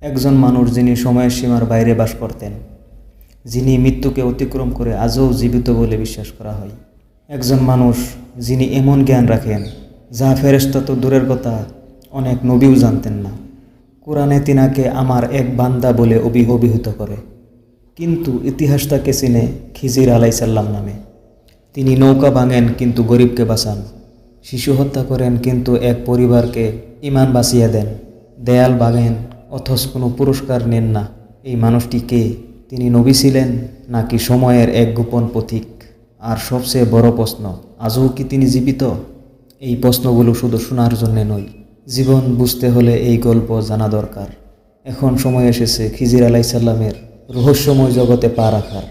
একজন মানুষ যিনি সময়ের সীমার বাইরে বাস করতেন, যিনি মৃত্যুকে অতিক্রম করে আজও জীবিত বলে বিশ্বাস করা হয়। একজন মানুষ যিনি এমন জ্ঞান রাখেন, যা ফেরেস্তা তো দূরের কথা, অনেক নবীও জানতেন না। কোরআনে তিনাকে আমার এক বান্দা বলে অভি অভিহিত করে। কিন্তু ইতিহাস তাকে চিনে খিজির আলাইসাল্লাম নামে। তিনি নৌকা ভাঙেন কিন্তু গরিবকে বাঁচান। শিশু হত্যা করেন কিন্তু এক পরিবারকে ইমান বাঁচিয়ে দেন। দেয়াল ভাঙেন অথচ কোনো পুরস্কার নেন না। এই মানুষটি কে? তিনি নবী ছিলেন নাকি সময়ের এক গোপন পথিক? আর সবচেয়ে বড় প্রশ্ন, আজও কি তিনি জীবিত? এই প্রশ্নগুলো শুধু শোনার জন্যে নয়, জীবন বুঝতে হলে এই গল্প জানা দরকার। এখন সময় এসেছে খিজির আলাইসাল্লামের রহস্যময় জগতে পা রাখার।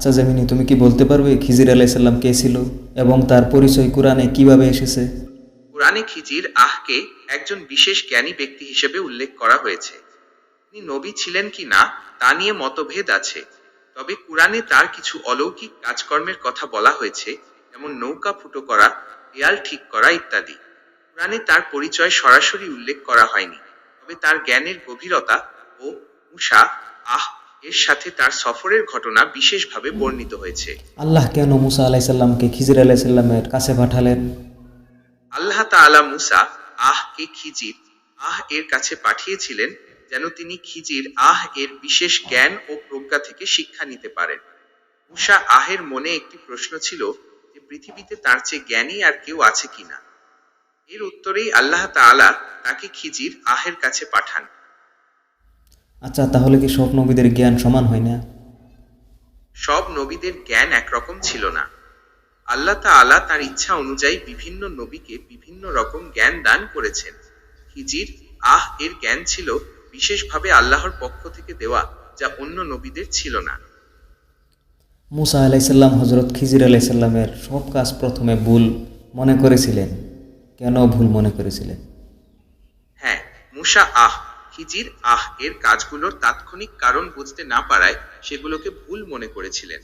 আচ্ছা জামিনী, তুমি কি বলতে পারবে খিজির আলাইসাল্লাম কে ছিল এবং তার পরিচয় কোরআনে কীভাবে এসেছে? কোরআনে খিজির আহকে একজন বিশেষ জ্ঞানী ব্যক্তি হিসেবে উল্লেখ করা হয়েছে। তিনি নবী ছিলেন কি না, তা নিয়ে মতভেদ আছে। তবে কোরআনে তার কিছু অলৌকিক কাজকর্মের কথা বলা হয়েছে, যেমন নৌকা ফুটো করা, দেয়াল ঠিক করা ইত্যাদি। কোরআনে তার পরিচয় সরাসরি উল্লেখ করা হয়নি, তবে তার জ্ঞানের গভীরতা ও উষা, আহ এর সাথে তার সফরের ঘটনা বিশেষভাবে বর্ণিত হয়েছে। আল্লাহ কেন মুসা আলাইসাল্লামকে খিজির আলাইসাল্লামের কাছে পাঠালেন? আল্লাহ তাআলা মুসা আহ কে খিজির আহ এর কাছে পাঠিয়েছিলেন যেন তিনি খিজির আহ এর বিশেষ জ্ঞান ও প্রজ্ঞা থেকে শিক্ষা নিতে পারেন। মুসা আহের মনে একটি প্রশ্ন ছিল যে পৃথিবীতে তার চেয়ে জ্ঞানী আর কেউ আছে কিনা? এর উত্তরেই আল্লাহ তাআলা তাকে খিজির আহের কাছে পাঠান। আচ্ছা তাহলে কি সব নবীদের জ্ঞান সমান হয় না? সব নবীদের জ্ঞান একরকম ছিল না। আল্লাহ তাআলা তার ইচ্ছা অনুযায়ী বিভিন্ন নবীকে বিভিন্ন রকম জ্ঞান দান করেছেন। হিজির আহ এর জ্ঞান ছিল বিশেষভাবে আল্লাহর পক্ষ থেকে দেওয়া যা অন্য নবীদের ছিল না। মুসা আলাইসাল্লাম হজরত খিজির আলাইসাল্লামের সব কাজ প্রথমে ভুল মনে করেছিলেন। কেন ভুল মনে করেছিলেন? হ্যাঁ মুসা আহ হিজির আহ এর কাজগুলোর তাৎক্ষণিক কারণ বুঝতে না পারায় সেগুলোকে ভুল মনে করেছিলেন।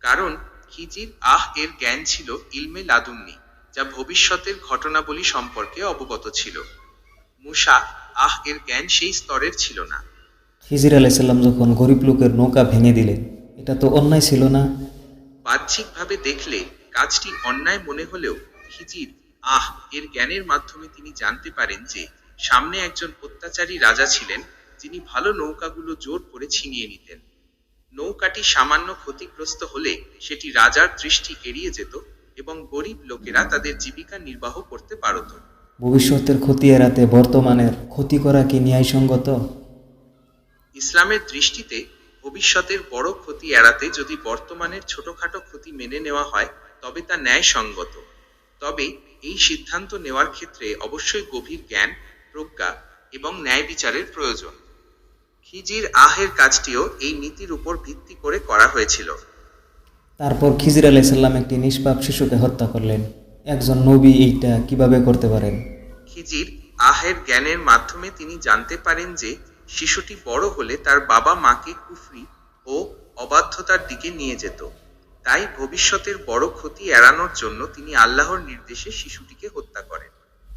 কারণ হিজির আহ এর জ্ঞান ছিল ইলমে লাদুন্নি যা ভবিষ্যতের ঘটনাবলী সম্পর্কে অবগত ছিল। মুসা আহ এর জ্ঞান সেই স্তরের ছিল না। খিজির আলাইসাল্লাম যখন গরিব লোকের নৌকা ভেঙে দিলেন এটা তো অন্যায় ছিল না? বাহ্যিকভাবে দেখলে কাজটি অন্যায় মনে হলেও খিজির আহ এর জ্ঞানের মাধ্যমে তিনি জানতে পারেন যে সামনে একজন অত্যাচারী রাজা ছিলেন যিনি ভালো নৌকাগুলো জোর করে ছিনিয়ে নিতেন। নৌকাটি সামান্য ক্ষতিগ্রস্ত হলে সেটি রাজার দৃষ্টি এড়িয়ে যেত এবং গরিব লোকেরা তাদের জীবিকা নির্বাহ করতে পারত। ভবিষ্যতের ক্ষতি এড়াতে বর্তমানের ক্ষতি করা কি ন্যায়সঙ্গত? ইসলামের দৃষ্টিতে ভবিষ্যতের বড় ক্ষতি এড়াতে যদি বর্তমানের ছোটখাটো ক্ষতি মেনে নেওয়া হয় তবে তা ন্যায়সঙ্গত। তবে এই সিদ্ধান্ত নেওয়ার ক্ষেত্রে অবশ্যই গভীর জ্ঞান প্রজ্ঞা এবং ন্যায় বিচারের প্রয়োজন। খিজির আহের কাজটিও এই নীতির উপর ভিত্তি করে করা হয়েছিল। তারপর খিজির আলাইসাল্লাম একটি নিষ্পাপ শিশুকে হত্যা করলেন। একজন নবী এইটা কীভাবে করতে পারেন? খিজির আহের জ্ঞানের মাধ্যমে তিনি জানতে পারেন যে শিশুটি বড় হলে তার বাবা মাকে কুফরি ও অবাধ্যতার দিকে নিয়ে যেত। তাই ভবিষ্যতের বড় ক্ষতি এড়ানোর জন্য তিনি আল্লাহর নির্দেশে শিশুটিকে হত্যা করেন।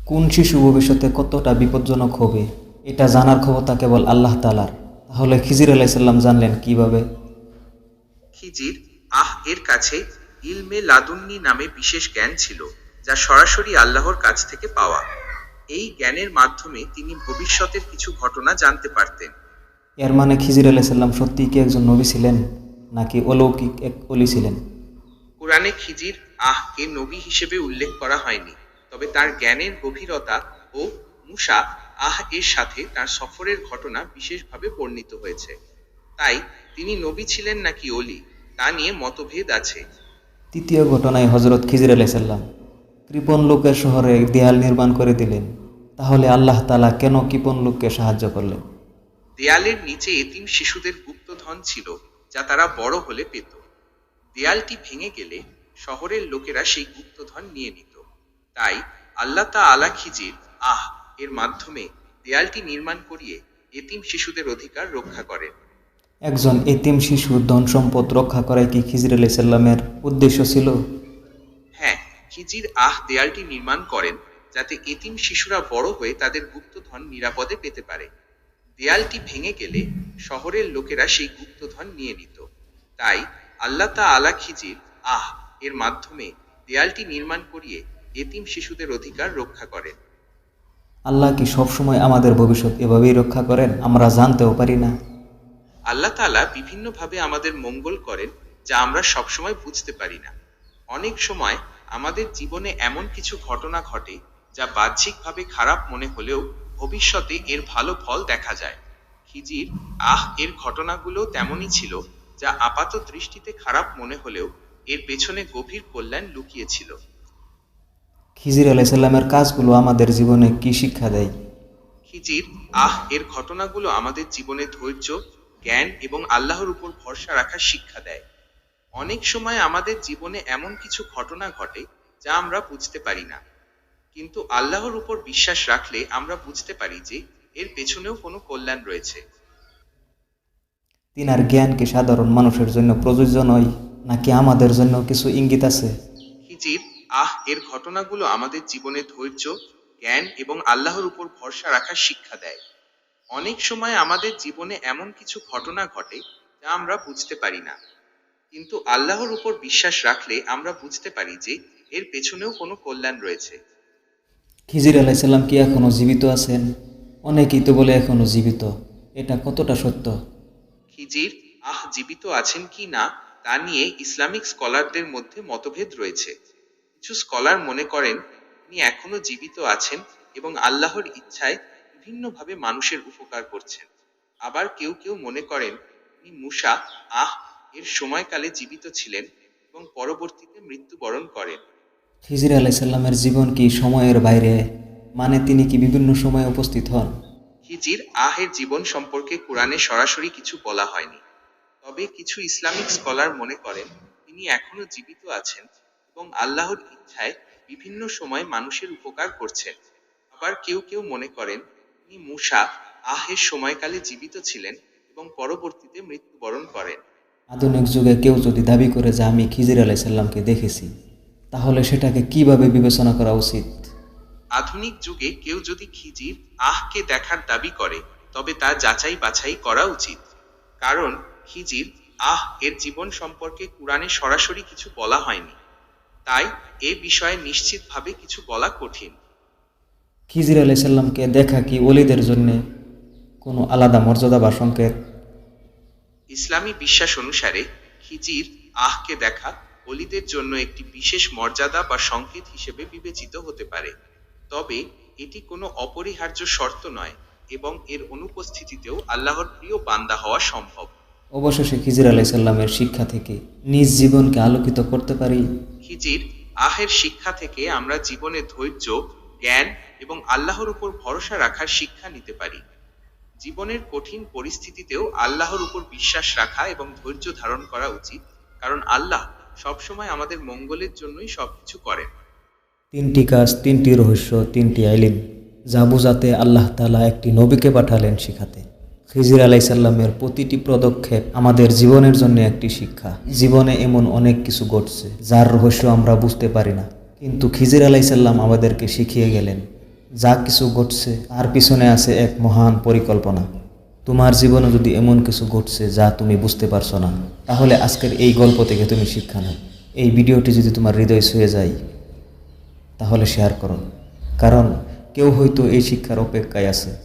কোন শিশু ভবিষ্যতে কতটা বিপজ্জনক হবে এটা জানার ক্ষমতা কেবল আল্লাহ তালার তাহলে খিজির আলাইসাল্লাম জানলেন কীভাবে? খিজির আহ এর কাছে ইলমে লাদুন্নি নামে বিশেষ জ্ঞান ছিল যা সরাসরি আল্লাহর কাছ থেকে পাওয়া। এই জ্ঞানের মাধ্যমে তিনি ভবিষ্যতের কিছু ঘটনা জানতে পারতেন। এর মানে খিজির আলাইসাল্লাম সত্যিই কি একজন নবী ছিলেন নাকি অলৌকিক এক অলি ছিলেন? কোরআনে খিজির আহকে নবী হিসেবে উল্লেখ করা হয়নি। তবে তার জ্ঞানের গভীরতা ও মুসা আহ এর সাথে তার সফরের ঘটনা বিশেষভাবে বর্ণিত হয়েছে। তাই তিনি নবী ছিলেন নাকি অলি তা নিয়ে মতভেদ আছে। তৃতীয় ঘটনায় হজরত খিজির আলাইসাল্লাম কৃপণ লোকের শহরে দেয়াল নির্মাণ করে দিলেন। তাহলে আল্লাহ তালা কেন কৃপণ লোককে সাহায্য করলেন? দেয়ালের নিচে এতিম শিশুদের গুপ্তধন ছিল যা তারা বড় হলে পেত। দেয়ালটি ভেঙে গেলে শহরের লোকেরা সেই গুপ্তধন নিয়ে নিত। তাই আল্লাহ তা আলা খিজির আহ এর মাধ্যমে দেয়ালটি নির্মাণ করিয়ে এতিম শিশুদের অধিকার রক্ষা করেন। একজন এতিম শিশুর ধন সম্পদ রক্ষা করাই কি খিজির আলাইসাল্লামের উদ্দেশ্য ছিল? হ্যাঁ খিজির আহ দেয়ালটি নির্মাণ করেন যাতে এতিম শিশুরা বড় হয়ে তাদের গুপ্তধন নিরাপদে পেতে পারে। দেয়ালটি ভেঙে গেলে শহরের লোকেরা সেই গুপ্তধন নিয়ে নিত। তাই আল্লাহ তা আলা খিজির আহ এর মাধ্যমে দেয়ালটি নির্মাণ করিয়ে এতিম শিশুদের অধিকার রক্ষা করেন। আল্লাহ কি সবসময় আমাদের ভবিষ্যৎ এভাবেই রক্ষা করেন? আমরা জানতেও পারি না। আল্লাহ তাআলা বিভিন্নভাবে আমাদের মঙ্গল করেন যা আমরা সবসময় বুঝতে পারি না। অনেক সময় আমাদের জীবনে এমন কিছু ঘটনা ঘটে যা বাহ্যিকভাবে খারাপ মনে হলেও ভবিষ্যতে এর ভালো ফল দেখা যায়। খিজির আহ এর ঘটনাগুলো তেমনই ছিল যা আপাত দৃষ্টিতে খারাপ মনে হলেও এর পেছনে গভীর কল্যাণ লুকিয়েছিল। খিজির আলাইসাল্লামের কাজগুলো আমাদের জীবনে কি শিক্ষা দেয়? খিজির আহ এর ঘটনাগুলো আমাদের জীবনে ধৈর্য জ্ঞান এবং আল্লাহর উপর ভরসা রাখার শিক্ষা দেয়। অনেক সময় আমাদের জীবনে এমন কিছু ঘটনা ঘটে যা আমরা বুঝতে পারি না। কিন্তু আল্লাহর উপর বিশ্বাস রাখলে আমরা বুঝতে পারি যে এর পেছনেও কোনো কল্যাণ রয়েছে। তিনার জ্ঞান কি সাধারণ মানুষের জন্য প্রযোজ্য নয় নাকি আমাদের জন্য কিছু ইঙ্গিত আছে? হিজির আহ এর ঘটনাগুলো আমাদের জীবনে ধৈর্য জ্ঞান এবং আল্লাহর উপর ভরসা রাখার শিক্ষা দেয়। অনেক সময় আমাদের জীবনে এমন কিছু ঘটনা ঘটে যা আমরা বুঝতে পারি না। কিন্তু আল্লাহর উপর বিশ্বাস রাখলে আমরা বুঝতে পারি যে এর পেছনেও কোনো কল্যাণ রয়েছে। খিজির আলাইসাল্লাম কি এখনও জীবিত আছেন? অনেকেই তো বলে এখনও জীবিত। এটা কতটা সত্য? খিজির আহ জীবিত আছেন কি না তা নিয়ে ইসলামিক স্কলারদের মধ্যে মতভেদ রয়েছে। কিছু স্কলার মনে করেন তিনি এখনও জীবিত আছেন এবং আল্লাহর ইচ্ছায় বিভিন্নভাবে মানুষের উপকার করছেন। আবার কেউ কেউ মনে করেন তিনি মুসা আহ এর সময়কালে জীবিত ছিলেন এবং পরবর্তীতে মৃত্যুবরণ করেন। খিজির আলাইসাল্লামের জীবন কি সময়ের বাইরে? মানে তিনি কি বিভিন্ন সময়ে উপস্থিত হন? হিজির আহের জীবন সম্পর্কে কোরআনে সরাসরি কিছু বলা হয়নি। তবে কিছু ইসলামিক স্কলার মনে করেন তিনি এখনও জীবিত আছেন এবং আল্লাহর ইচ্ছায় বিভিন্ন সময় মানুষের উপকার করছেন। আবার কেউ কেউ মনে করেন তিনি মুসা আহের সময়কালে জীবিত ছিলেন এবং পরবর্তীতে মৃত্যুবরণ করেন। আধুনিক যুগে কেউ যদি দাবি করে যে আমি খিজির আলাইসাল্লামকে দেখেছি তাহলে সেটাকে কীভাবে বিবেচনা করা উচিত? আধুনিক যুগে কেউ যদি খিজির আহকে দেখার দাবি করে তবে তা যাচাই বাছাই করা উচিত। কারণ খিজির আহ এর জীবন সম্পর্কে কোরআনে সরাসরি কিছু বলা হয়নি। তাই এ বিষয়ে নিশ্চিতভাবে কিছু বলা কঠিন। খিজির আলাইসাল্লামকে দেখা কি ওলিদের জন্য কোনো আলাদা মর্যাদা বা সংকেত? ইসলামী বিশ্বাস অনুসারে খিজির আহকে দেখা অলিদের জন্য একটি বিশেষ মর্যাদা বা সংকেত হিসেবে বিবেচিত হতে পারে। তবে এটি কোনো অপরিহার্য শর্ত নয় এবং এর অনুপস্থিতিতেও আল্লাহর প্রিয় বান্দা হওয়া সম্ভব। অবশেষে খিজির আলাইসাল্লামের শিক্ষা থেকে নিজ জীবনকে আলোকিত করতে পারি। খিজির আহের শিক্ষা থেকে আমরা জীবনে ধৈর্য জ্ঞান এবং আল্লাহর উপর ভরসা রাখার শিক্ষা নিতে পারি। জীবনের কঠিন পরিস্থিতিতেও আল্লাহর উপর বিশ্বাস রাখা এবং ধৈর্য ধারণ করা উচিত কারণ আল্লাহ সবসময় আমাদের মঙ্গলের জন্যই সবকিছু করেন। তিনটি কাজ তিনটি রহস্য তিনটি আইলিম যা বোঝাতে আল্লাহ তালা একটি নবীকে পাঠালেন শিখাতে। খিজির আলাইসাল্লামের প্রতিটি পদক্ষেপ আমাদের জীবনের জন্য একটি শিক্ষা। জীবনে এমন অনেক কিছু ঘটছে, যার রহস্য আমরা বুঝতে পারি না। কিন্তু খিজির আলাইসাল্লাম আমাদেরকে শিখিয়ে গেলেন, যা কিছু ঘটছে তার পিছনে আছে এক মহান পরিকল্পনা। তোমার জীবনে যদি এমন কিছু ঘটছে যা তুমি বুঝতে পারছ না, তাহলে আজকের এই গল্প থেকে তুমি শিক্ষা নাও। এই ভিডিওটি যদি তোমার হৃদয় ছুঁয়ে যায়, তাহলে শেয়ার করো। কারণ কেউ হয়তো এই শিক্ষার অপেক্ষায় আছে।